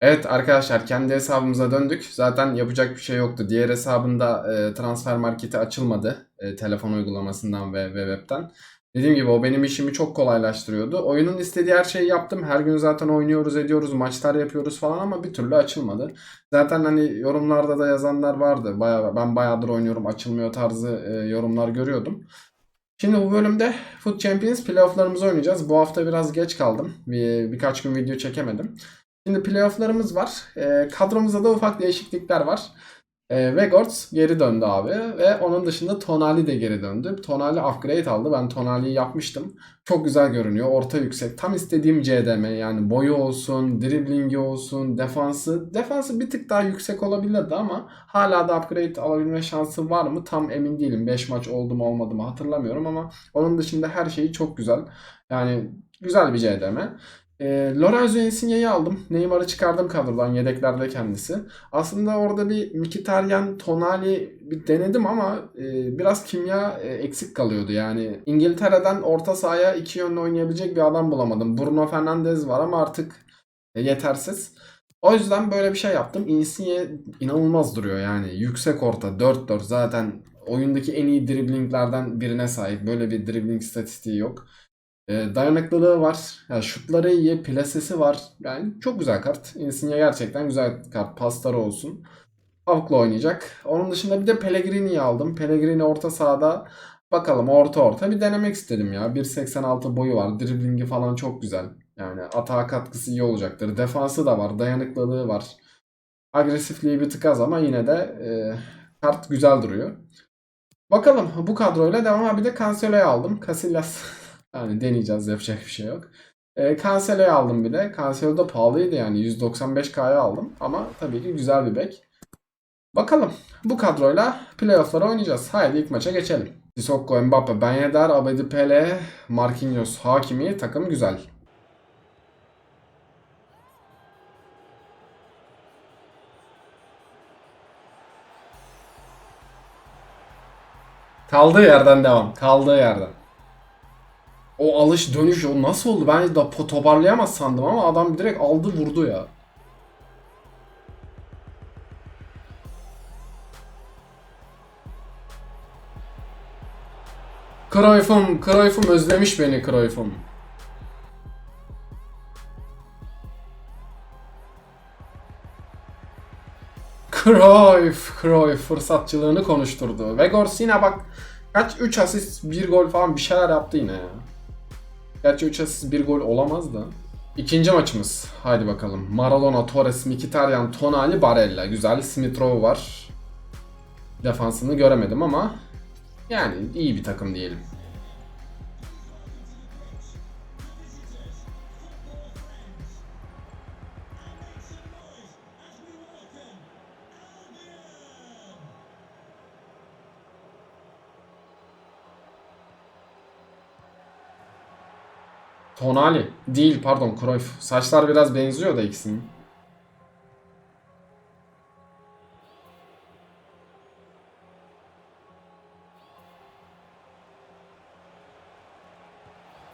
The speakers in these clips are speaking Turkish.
Evet arkadaşlar kendi hesabımıza döndük. Zaten yapacak bir şey yoktu. Diğer hesabında e, transfer marketi açılmadı. e, telefon uygulamasından ve, ve webten. Dediğim gibi o benim işimi çok kolaylaştırıyordu. Oyunun istediği her şeyi yaptım. Her gün zaten oynuyoruz ediyoruz, maçlar yapıyoruz falan ama bir türlü açılmadı. Zaten hani yorumlarda da yazanlar vardı. Bayağı, ben bayağıdır oynuyorum açılmıyor tarzı e, yorumlar görüyordum. Şimdi bu bölümde Foot Champions playofflarımızı oynayacağız. Bu hafta biraz geç kaldım. Bir, birkaç gün video çekemedim. Şimdi playofflarımız var. E, kadromuzda da ufak değişiklikler var. E, Vegorts geri döndü abi ve onun dışında Tonali de geri döndü. Tonali upgrade aldı. Ben Tonali'yi yapmıştım. Çok güzel görünüyor. Orta yüksek. Tam istediğim CDM yani boyu olsun, driblingi olsun, defansı. Defansı bir tık daha yüksek olabilirdi ama hala da upgrade alabilme şansı var mı? Tam emin değilim. 5 maç oldu mu olmadı mı hatırlamıyorum ama onun dışında her şeyi çok güzel. Yani güzel bir CDM. E, Lorenzo Insigne'yi aldım. Neymar'ı çıkardım kadrodan. Yedeklerde kendisi. Aslında orada bir Mkhitaryan, Tonali bir denedim ama e, biraz kimya e, eksik kalıyordu. Yani İngiltere'den orta sahaya iki yönlü oynayabilecek bir adam bulamadım. Bruno Fernandes var ama artık e, yetersiz. O yüzden böyle bir şey yaptım. Insigne inanılmaz duruyor yani. Yüksek orta 4-4 zaten oyundaki en iyi driblinglerden birine sahip. Böyle bir dribbling istatistiği yok. E, dayanıklılığı var. Yani şutları iyi. Plasesi var. Yani çok güzel kart. Insigne gerçekten güzel kart. Pasları olsun. Havk'la oynayacak. Onun dışında bir de Pellegrini'yi aldım. Pellegrini orta sahada bakalım orta orta bir denemek istedim ya. 1.86 boyu var. Driblingi falan çok güzel. Yani atağa katkısı iyi olacaktır. Defansı da var. Dayanıklılığı var. Agresifliği bir tık az ama yine de e, kart güzel duruyor. Bakalım bu kadroyla devam. Bir de Cancelo'yu aldım. Casillas yani deneyeceğiz yapacak bir şey yok. E, Cancelo'yu aldım bir de. Cancelo da pahalıydı yani 195k'ya aldım. Ama tabii ki güzel bir bek. Bakalım bu kadroyla playoff'lara oynayacağız. Haydi ilk maça geçelim. Sissoko, Mbappe, Ben Yedder, Abedi Pele, Marquinhos, Hakimi takım güzel. Kaldığı yerden devam. Kaldığı yerden. O alış dönüş o nasıl oldu? Ben de toparlayamaz sandım ama adam direkt aldı vurdu ya. Cruyff'um, Cruyff'um özlemiş beni Cruyff'um. Cruyff, Cruyff fırsatçılığını konuşturdu. Vegors yine bak kaç 3 asist 1 gol falan bir şeyler yaptı yine ya. Gerçi 3 asist 1 gol olamaz da. İkinci maçımız. Haydi bakalım. Maradona, Torres, Mkhitaryan, Tonali, Barella. Güzel. Smith Rowe var. Defansını göremedim ama yani iyi bir takım diyelim. Tonali. Değil pardon Cruyff. Saçlar biraz benziyor da ikisinin.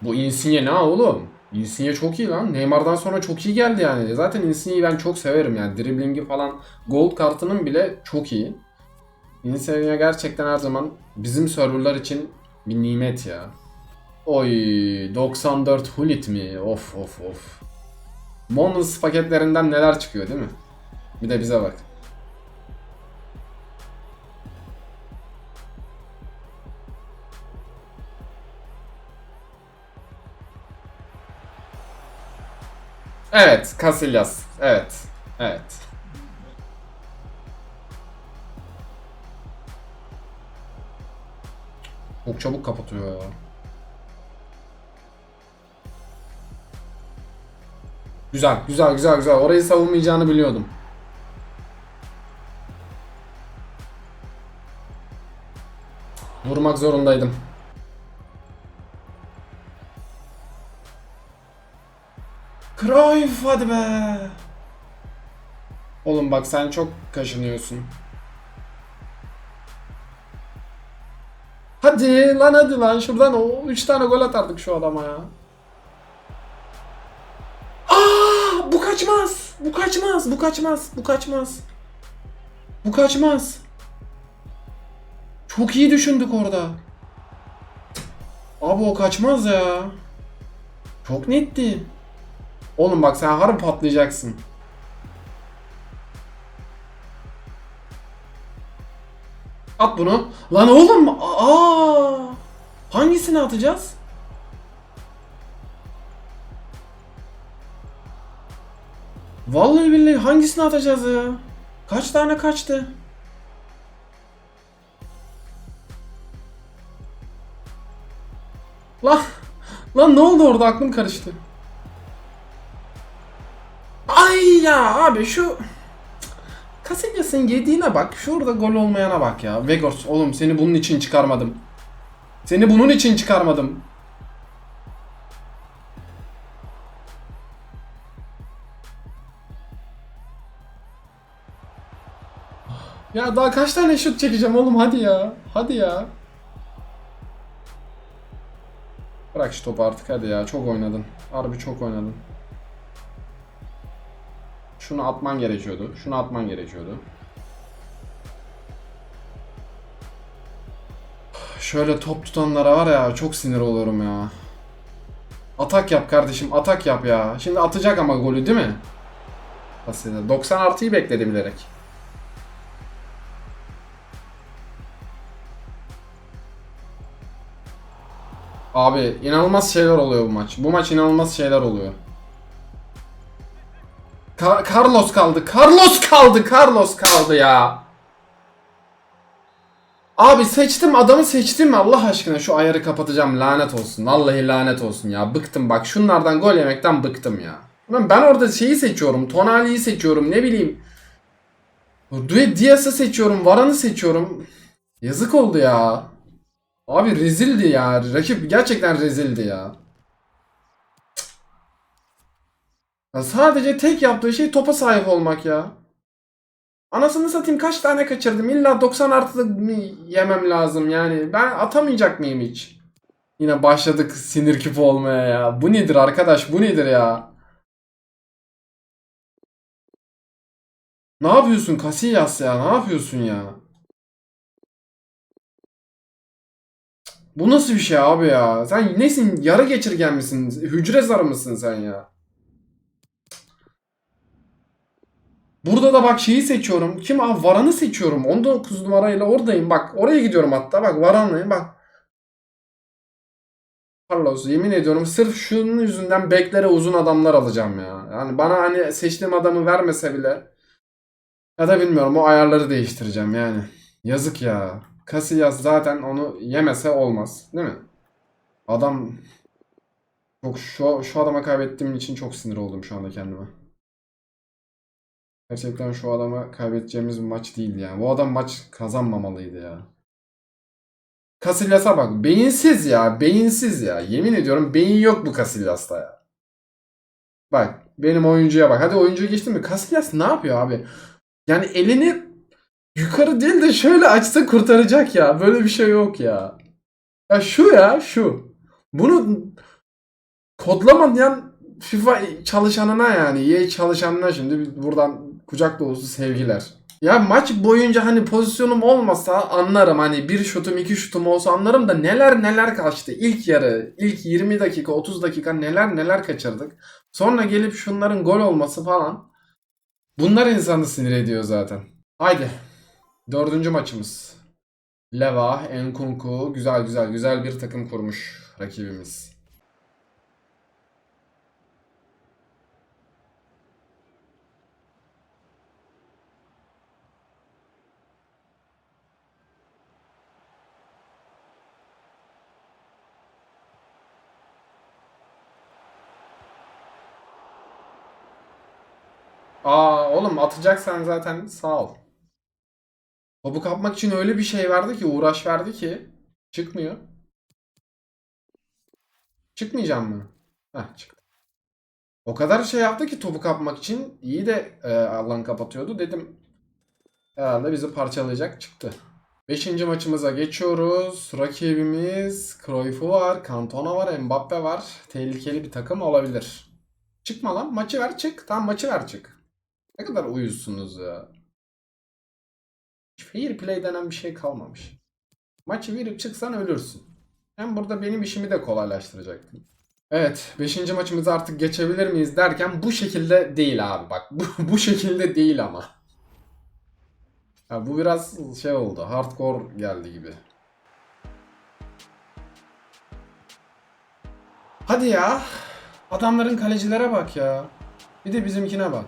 Bu Insigne ne oğlum? Insigne çok iyi lan. Neymar'dan sonra çok iyi geldi yani. Zaten Insigne'yi ben çok severim yani. Driblingi falan gold kartının bile çok iyi. Insigne gerçekten her zaman bizim serverlar için bir nimet ya. Oy 94 Hulit mi? Of of of. Moments paketlerinden neler çıkıyor değil mi? Bir de bize bak. Evet, Casillas. Evet. Evet. Çok çabuk kapatıyor ya. Güzel, güzel, güzel, güzel. Orayı savunmayacağını biliyordum. Vurmak zorundaydım. Cruyff hadi be. Oğlum bak sen çok kaşınıyorsun. Hadi lan hadi lan şuradan o 3 tane gol atardık şu adama ya. Kaçmaz. Bu kaçmaz. Bu kaçmaz. Bu kaçmaz. Bu kaçmaz. Çok iyi düşündük orada. Abi o kaçmaz ya. Çok netti. Oğlum bak sen harbi patlayacaksın. At bunu. Lan oğlum. Aa! Hangisini atacağız? Vallahi billahi hangisini atacağız ya? Kaç tane kaçtı? Lan lan ne oldu orada aklım karıştı. Ay ya abi şu Casillas'ın yediğine bak. Şurada gol olmayana bak ya. Vegors oğlum seni bunun için çıkarmadım. Seni bunun için çıkarmadım. Ya daha kaç tane şut çekeceğim oğlum hadi ya. Hadi ya. Bırak şu topu artık hadi ya. Çok oynadın. Harbi çok oynadın. Şunu atman gerekiyordu. Şunu atman gerekiyordu. Şöyle top tutanlara var ya çok sinir oluyorum ya. Atak yap kardeşim atak yap ya. Şimdi atacak ama golü değil mi? Aslında 90 artıyı bekledi bilerek. Abi inanılmaz şeyler oluyor bu maç. Bu maç inanılmaz şeyler oluyor. Ka- Carlos kaldı. Carlos kaldı. Carlos kaldı ya. Abi seçtim adamı seçtim Allah aşkına şu ayarı kapatacağım lanet olsun. Vallahi lanet olsun ya. Bıktım bak şunlardan gol yemekten bıktım ya. Ulan ben orada şeyi seçiyorum. Tonali'yi seçiyorum ne bileyim. Diaz'ı seçiyorum. Varan'ı seçiyorum. Yazık oldu ya. Abi rezildi ya. Rakip gerçekten rezildi ya. Ya sadece tek yaptığı şey topa sahip olmak ya. Anasını satayım kaç tane kaçırdım. İlla 90 artı mı yemem lazım yani. Ben atamayacak mıyım hiç? Yine başladık sinir küpü olmaya ya. Bu nedir arkadaş bu nedir ya? Ne yapıyorsun Casillas ya? Ne yapıyorsun ya? Bu nasıl bir şey abi ya? Sen nesin? Yarı geçirgen misin? Hücre zarı mısın sen ya? Burada da bak şeyi seçiyorum. Kim abi? Varan'ı seçiyorum. 19 numarayla oradayım. Bak oraya gidiyorum hatta. Bak Varan'layım bak. Carlos yemin ediyorum sırf şunun yüzünden beklere uzun adamlar alacağım ya. Yani bana hani seçtiğim adamı vermese bile ya da bilmiyorum o ayarları değiştireceğim yani. Yazık ya. Casillas zaten onu yemese olmaz. Değil mi? Adam çok şu, şu adama kaybettiğim için çok sinir oldum şu anda kendime. Gerçekten şu adama kaybedeceğimiz bir maç değildi yani. Bu adam maç kazanmamalıydı ya. Casillas'a bak. Beyinsiz ya. Beyinsiz ya. Yemin ediyorum beyin yok bu Casillas'ta ya. Bak. Benim oyuncuya bak. Hadi oyuncuyu geçtim mi? Casillas ne yapıyor abi? Yani elini yukarı değil de şöyle açsa kurtaracak ya. Böyle bir şey yok ya. Ya şu ya şu. Bunu kodlamayan FIFA çalışanına yani EA çalışanına şimdi buradan kucak dolusu sevgiler. Ya maç boyunca hani pozisyonum olmasa anlarım hani bir şutum iki şutum olsa anlarım da neler neler kaçtı. İlk yarı ilk 20 dakika 30 dakika neler neler kaçırdık. Sonra gelip şunların gol olması falan. Bunlar insanı sinir ediyor zaten. Haydi. Dördüncü maçımız. Leva, Enkunku güzel güzel güzel bir takım kurmuş rakibimiz. Aa oğlum atacaksan zaten sağ ol. Topu kapmak için öyle bir şey verdi ki uğraş verdi ki çıkmıyor. Çıkmayacağım mı? Heh çıktı. O kadar şey yaptı ki topu kapmak için iyi de e, alan kapatıyordu dedim. Herhalde bizi parçalayacak çıktı. Beşinci maçımıza geçiyoruz. Rakibimiz Cruyff'u var, Cantona var, Mbappe var. Tehlikeli bir takım olabilir. Çıkma lan. Maçı ver çık. Tamam maçı ver çık. Ne kadar uyuzsunuz ya. Fair play denen bir şey kalmamış. Maçı verip çıksan ölürsün. Hem burada benim işimi de kolaylaştıracaktın. Evet, 5. maçımızı artık geçebilir miyiz derken bu şekilde değil abi bak. Bu, bu şekilde değil ama. Ya bu biraz şey oldu. Hardcore geldi gibi. Hadi ya. Adamların kalecilere bak ya. Bir de bizimkine bak.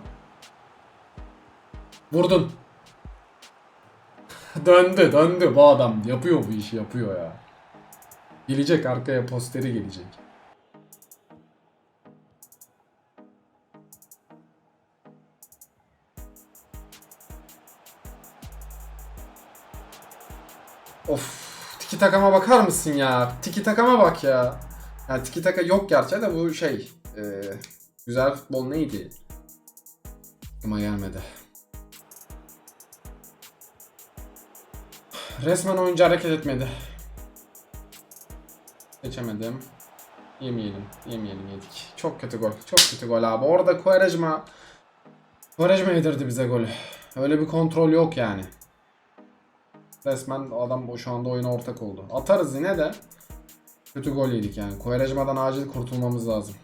Vurdun. Döndü döndü bu adam. Yapıyor bu işi yapıyor ya. Gelecek arkaya posteri gelecek. Of. Tiki takama bakar mısın ya? Tiki takama bak ya. Yani tiki taka yok gerçi de bu şey. e, güzel futbol neydi? Aklıma gelmedi. Resmen oyuncu hareket etmedi. Geçemedim. Yemeyelim. Yemeyelim yedik. Çok kötü gol. Çok kötü gol abi. Orada Quaresma Quaresma yedirdi bize golü. Öyle bir kontrol yok yani. Resmen adam şu anda oyuna ortak oldu. Atarız yine de. Kötü gol yedik yani. Quaresma'dan acil kurtulmamız lazım.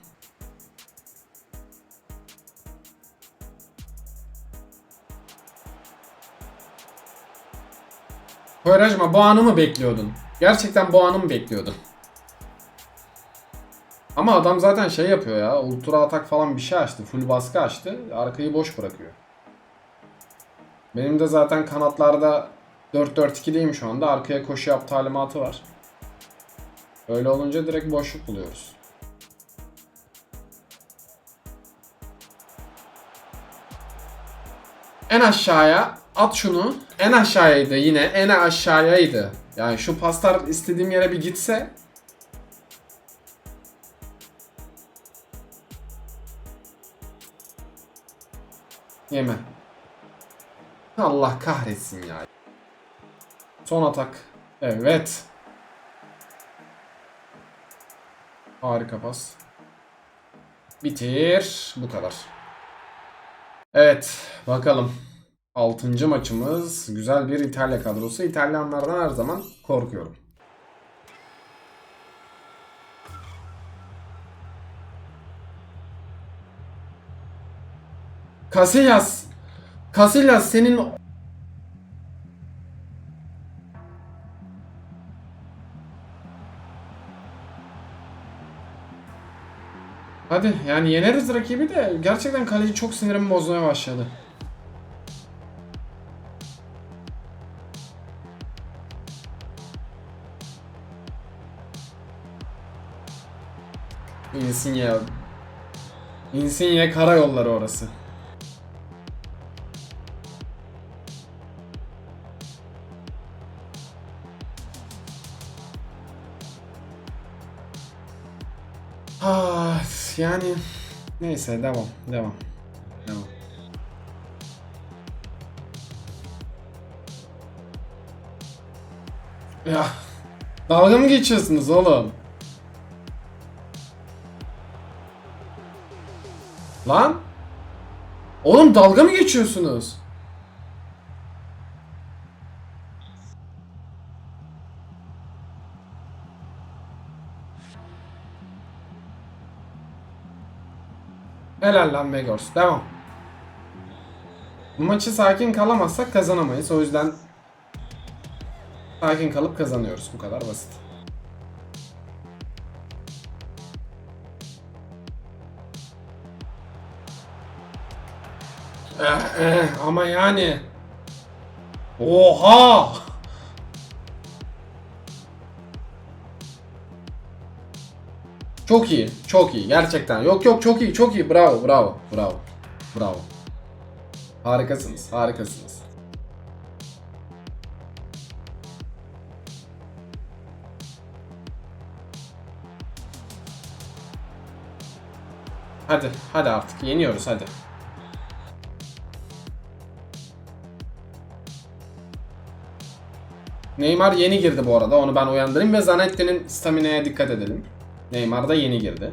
Quaresma bu anı mı bekliyordun? Gerçekten bu anı mı bekliyordun? Ama adam zaten şey yapıyor ya. Ultra atak falan bir şey açtı. Full baskı açtı. Arkayı boş bırakıyor. Benim de zaten kanatlarda 4-4-2'deyim şu anda. Arkaya koşu yap talimatı var. Öyle olunca direkt boşluk buluyoruz. En aşağıya at şunu. En aşağıydı yine. En aşağıyaydı. Yani şu paslar istediğim yere bir gitse Yeme. Allah kahretsin ya. Son atak. Evet. Harika pas. Bitir. Bu kadar. Evet. Bakalım. Altıncı maçımız. Güzel bir İtalya kadrosu. İtalyanlardan her zaman korkuyorum. Casillas. Casillas senin Hadi yani yeneriz rakibi de gerçekten kaleci çok sinirimi bozmaya başladı. Insigne. Insigne karayolları orası. Ah, yani neyse devam devam devam. Ya dalga mı geçiyorsunuz oğlum? Lan? Oğlum dalga mı geçiyorsunuz? Helal lan Megors. Devam. Bu maçı sakin kalamazsak kazanamayız. O yüzden sakin kalıp kazanıyoruz. Bu kadar basit. Eh, eh, ama yani. Oha! Çok iyi, çok iyi gerçekten. Yok yok çok iyi, çok iyi. Bravo, bravo, bravo. Bravo. Harikasınız, harikasınız. Hadi, hadi artık yeniyoruz hadi. Neymar yeni girdi bu arada. Onu ben uyandırayım ve Zanetti'nin stamina'ya dikkat edelim. Neymar da yeni girdi.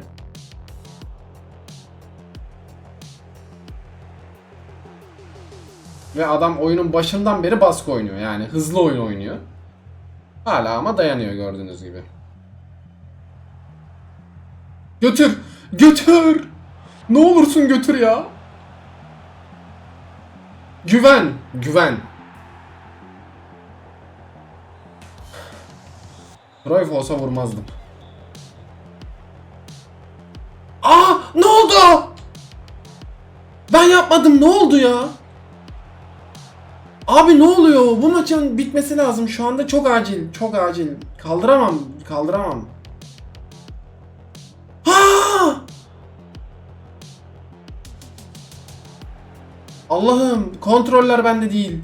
Ve adam oyunun başından beri baskı oynuyor. Yani hızlı oyun oynuyor. Hala ama dayanıyor gördüğünüz gibi. Götür! Götür! Ne olursun götür ya. Güven, güven. Cruyff olsa vurmazdım. Aa, ne oldu? Ben yapmadım. Ne oldu ya? Abi ne oluyor? Bu maçın bitmesi lazım. Şu anda çok acil. Çok acil. Kaldıramam. Kaldıramam. Ha! Allah'ım kontroller bende değil.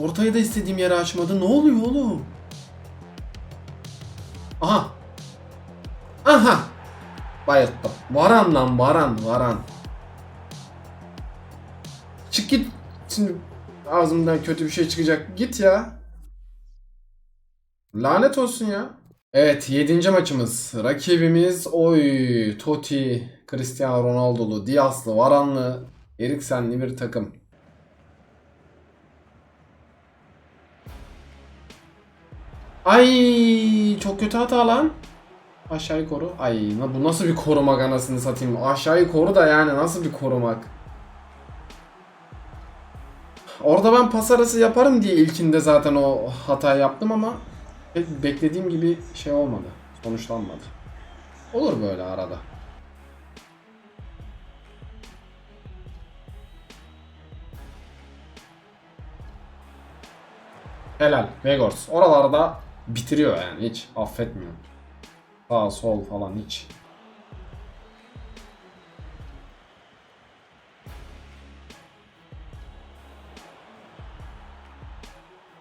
Ortayı da istediğim yere açmadı. Ne oluyor oğlum? Aha. Aha. Bayılttım. Varan lan varan varan. Çık git. Şimdi ağzımdan kötü bir şey çıkacak. Git ya. Lanet olsun ya. Evet 7. maçımız. Rakibimiz oy Totti, Cristiano Ronaldo'lu, Diaz'lı, Varanlı, Eriksen'li bir takım. Ay çok kötü hata lan. Aşağıyı koru. Ay bu nasıl bir korumak anasını satayım. Aşağıyı koru da yani nasıl bir korumak. Orada ben pas arası yaparım diye ilkinde zaten o hata yaptım ama beklediğim gibi şey olmadı. Sonuçlanmadı. Olur böyle arada. Helal. Vegors. Oralarda bitiriyor yani hiç affetmiyor. Sağ sol falan hiç.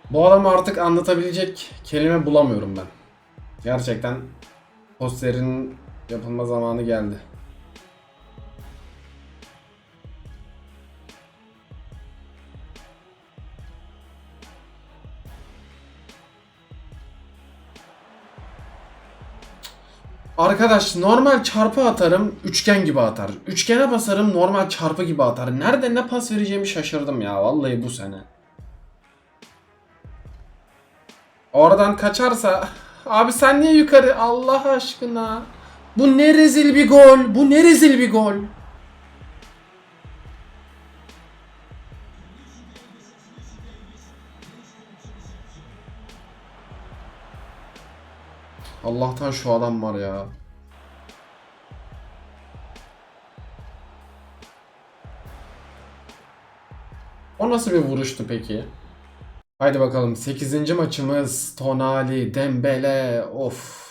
Bu adamı artık anlatabilecek kelime bulamıyorum ben. Gerçekten posterinin yapılma zamanı geldi. Arkadaş normal çarpı atarım üçgen gibi atar. Üçgene basarım normal çarpı gibi atar. Nerede ne pas vereceğimi şaşırdım ya vallahi bu sene. Oradan kaçarsa abi sen niye yukarı Allah aşkına. Bu ne rezil bir gol. Bu ne rezil bir gol. Allah'tan şu adam var ya. O nasıl bir vuruştu peki? Haydi bakalım 8. maçımız Tonali, Dembele. Of.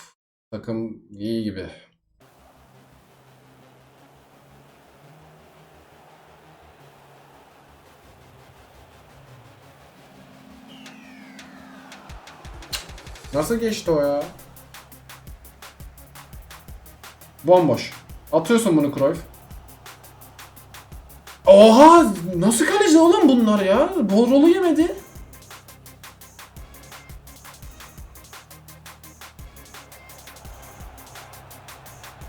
Takım iyi gibi. Nasıl geçti o ya? Bomboş. Atıyorsun bunu Cruyff. Oha! Nasıl kaleci oğlum bunlar ya? Bol rolu yemedi.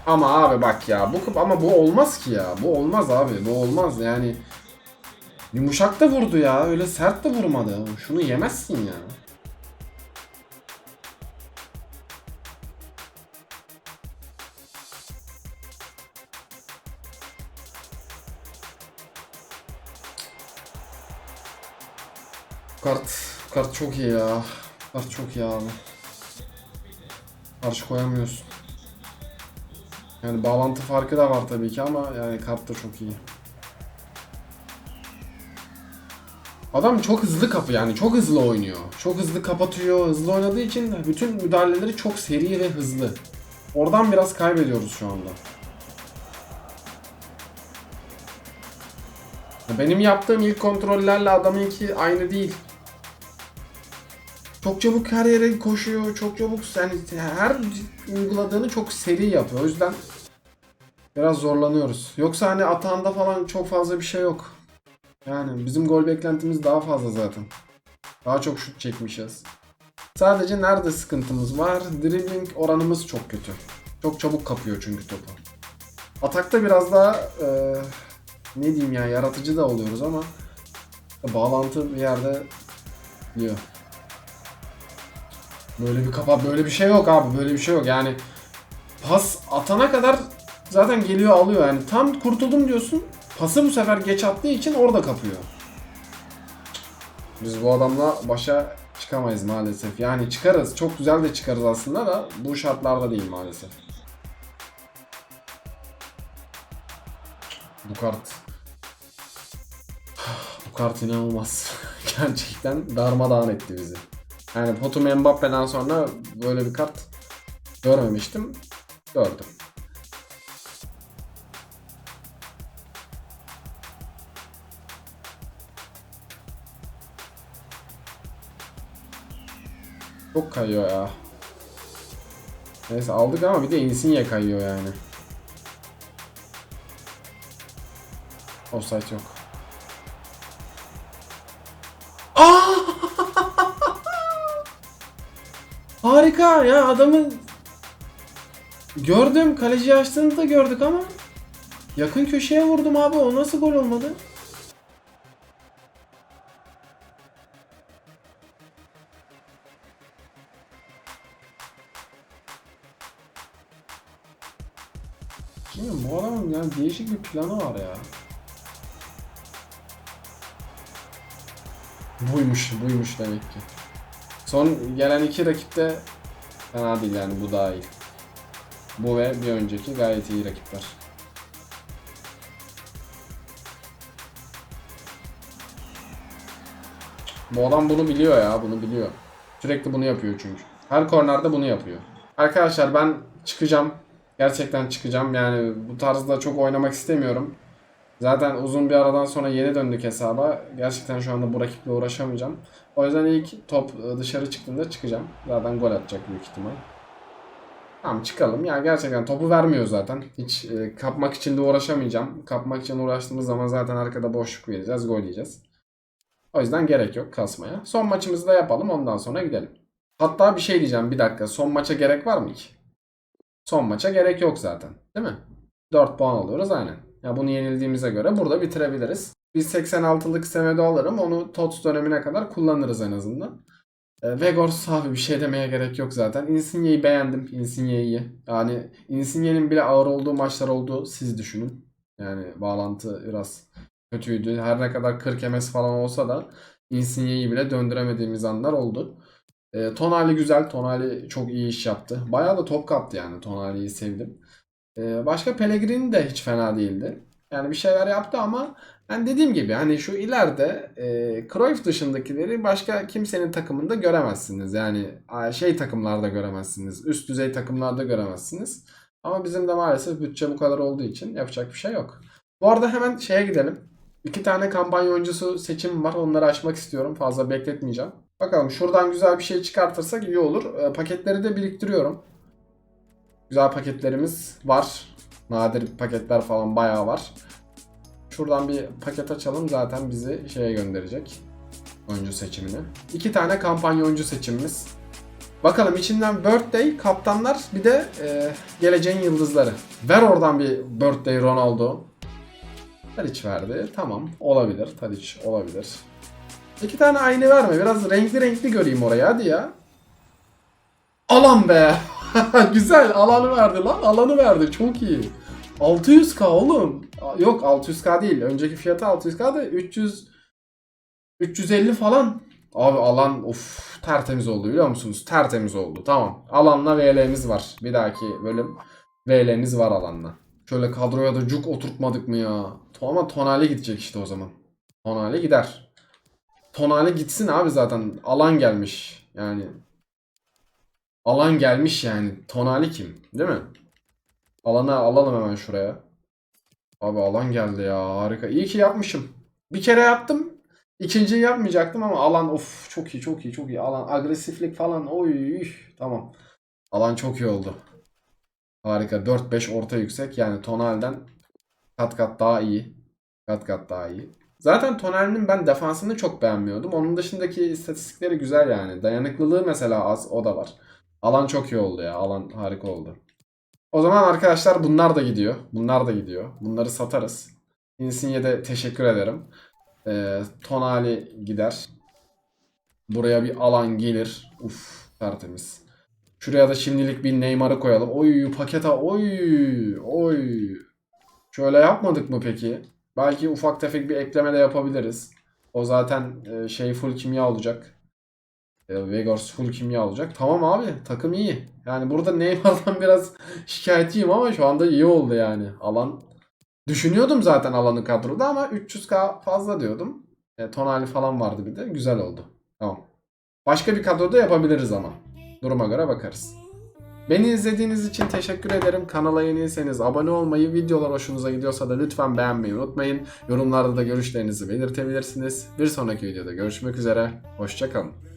Ama abi bak ya bu ama bu olmaz ki ya. Bu olmaz abi. Bu olmaz yani. Yumuşak da vurdu ya. Öyle sert de vurmadı. Şunu yemezsin ya. Çok iyi ya. Bu kart çok iyi abi. Karşı koyamıyorsun. Yani bağlantı farkı da var tabii ki ama yani kart da çok iyi. Adam çok hızlı kapı yani çok hızlı oynuyor. Çok hızlı kapatıyor. Hızlı oynadığı için bütün müdahaleleri çok seri ve hızlı. Oradan biraz kaybediyoruz şu anda. Benim yaptığım ilk kontrollerle adamınki aynı değil. Çok çabuk her yere koşuyor. Çok çabuk yani her uyguladığını çok seri yapıyor. O yüzden biraz zorlanıyoruz. Yoksa hani atağında falan çok fazla bir şey yok. Yani bizim gol beklentimiz daha fazla zaten. Daha çok şut çekmişiz. Sadece nerede sıkıntımız var? Dribbling oranımız çok kötü. Çok çabuk kapıyor çünkü topu. Atakta biraz daha e, ne diyeyim ya yaratıcı da oluyoruz ama bağlantı bir yerde diyor. Böyle bir kafa böyle bir şey yok abi böyle bir şey yok yani pas atana kadar zaten geliyor alıyor yani tam kurtuldum diyorsun pası bu sefer geç attığı için orada kapıyor. Biz bu adamla başa çıkamayız maalesef. Yani çıkarız. Çok güzel de çıkarız aslında da bu şartlarda değil maalesef. Bu kart. Bu kart inanılmaz. Gerçekten darmadağın etti bizi. Yani Potum Mbappe'den sonra böyle bir kart görmemiştim. Gördüm. Çok kayıyor ya. Neyse aldık ama bir de Insigne kayıyor yani. Offside yok. Harika ya adamın gördüm kaleci açtığını da gördük ama yakın köşeye vurdum abi o nasıl gol olmadı? Bilmiyorum bu adamın yani değişik bir planı var ya. Buymuş, buymuş demek ki. Son gelen iki rakip de fena değil yani bu daha iyi. Bu ve bir önceki gayet iyi rakipler. Bu adam bunu biliyor ya, bunu biliyor. Sürekli bunu yapıyor çünkü. Her kornerde bunu yapıyor. Arkadaşlar ben çıkacağım. Gerçekten çıkacağım. Yani bu tarzda çok oynamak istemiyorum. Zaten uzun bir aradan sonra yeni döndük hesaba. Gerçekten şu anda bu rakiple uğraşamayacağım. O yüzden ilk top e, dışarı çıktığında çıkacağım. Zaten gol atacak büyük ihtimal. Tamam çıkalım. Yani gerçekten topu vermiyor zaten. Hiç e, kapmak için de uğraşamayacağım. Kapmak için uğraştığımız zaman zaten arkada boşluk vereceğiz. Gol yiyeceğiz. O yüzden gerek yok kasmaya. Son maçımızı da yapalım ondan sonra gidelim. Hatta bir şey diyeceğim bir dakika. Son maça gerek var mı ki? Son maça gerek yok zaten. Değil mi? 4 puan alıyoruz aynen. Ya bunu yenildiğimize göre burada bitirebiliriz. Biz 86'lık Semedo alırım. Onu TOTS dönemine kadar kullanırız en azından. E, Vegors abi bir şey demeye gerek yok zaten. Insigne'yi beğendim. Insigne'yi. Yani Insigne'nin bile ağır olduğu maçlar oldu. Siz düşünün. Yani bağlantı biraz kötüydü. Her ne kadar 40 MS falan olsa da Insigne'yi bile döndüremediğimiz anlar oldu. E, Tonali güzel. Tonali çok iyi iş yaptı. Bayağı da top kaptı yani. Tonali'yi sevdim. E, başka Pellegrini de hiç fena değildi. Yani bir şeyler yaptı ama ben dediğim gibi hani şu ileride e, Cruyff dışındakileri başka kimsenin takımında göremezsiniz. Yani şey takımlarda göremezsiniz. Üst düzey takımlarda göremezsiniz. Ama bizim de maalesef bütçe bu kadar olduğu için yapacak bir şey yok. Bu arada hemen şeye gidelim. İki tane kampanya oyuncusu seçim var. Onları açmak istiyorum. Fazla bekletmeyeceğim. Bakalım şuradan güzel bir şey çıkartırsak iyi olur. E, paketleri de biriktiriyorum. Güzel paketlerimiz var. Nadir paketler falan bayağı var. Şuradan bir paket açalım zaten bizi şeye gönderecek. Oyuncu seçimine. İki tane kampanya oyuncu seçimimiz. Bakalım içinden birthday, kaptanlar bir de e, geleceğin yıldızları. Ver oradan bir birthday Ronaldo. Tadic verdi. Tamam olabilir. Tadic olabilir. İki tane aynı verme. Biraz renkli renkli göreyim oraya hadi ya. Alan be. Güzel alanı verdi lan. Alanı verdi. Çok iyi. 600k oğlum. Yok 600k değil. Önceki fiyatı 600k da 300 350 falan. Abi alan of tertemiz oldu biliyor musunuz? Tertemiz oldu. Tamam. Alanla VL'miz var. Bir dahaki bölüm VL'miz var alanla. Şöyle kadroya da cuk oturtmadık mı ya? Ama Tonali gidecek işte o zaman. Tonali gider. Tonali gitsin abi zaten. Alan gelmiş. Yani Alan gelmiş yani. Tonali kim? Değil mi? Alana alalım hemen şuraya. Abi alan geldi ya. Harika. İyi ki yapmışım. Bir kere yaptım. İkinciyi yapmayacaktım ama alan of çok iyi çok iyi çok iyi. Alan agresiflik falan oy tamam. Alan çok iyi oldu. Harika. 4-5 orta yüksek yani Tonal'den kat kat daha iyi. Kat kat daha iyi. Zaten Tonali'nin ben defansını çok beğenmiyordum. Onun dışındaki istatistikleri güzel yani. Dayanıklılığı mesela az o da var. Alan çok iyi oldu ya. Alan harika oldu. O zaman arkadaşlar bunlar da gidiyor. Bunlar da gidiyor. Bunları satarız. Insigne'de teşekkür ederim. Ee, Tonali gider. Buraya bir alan gelir. Uf tertemiz. Şuraya da şimdilik bir Neymar'ı koyalım. Oy paketa oy oy. Şöyle yapmadık mı peki? Belki ufak tefek bir ekleme de yapabiliriz. O zaten e, şey full kimya olacak. E, Vegors full kimya olacak. Tamam abi takım iyi. Yani burada Neymar'dan biraz şikayetçiyim ama şu anda iyi oldu yani. Alan düşünüyordum zaten alanı kadroda ama 300k fazla diyordum. E, Tonali falan vardı bir de. Güzel oldu. Tamam. Başka bir kadroda yapabiliriz ama. Duruma göre bakarız. Beni izlediğiniz için teşekkür ederim. Kanala yeniyseniz abone olmayı, videolar hoşunuza gidiyorsa da lütfen beğenmeyi unutmayın. Yorumlarda da görüşlerinizi belirtebilirsiniz. Bir sonraki videoda görüşmek üzere. Hoşçakalın.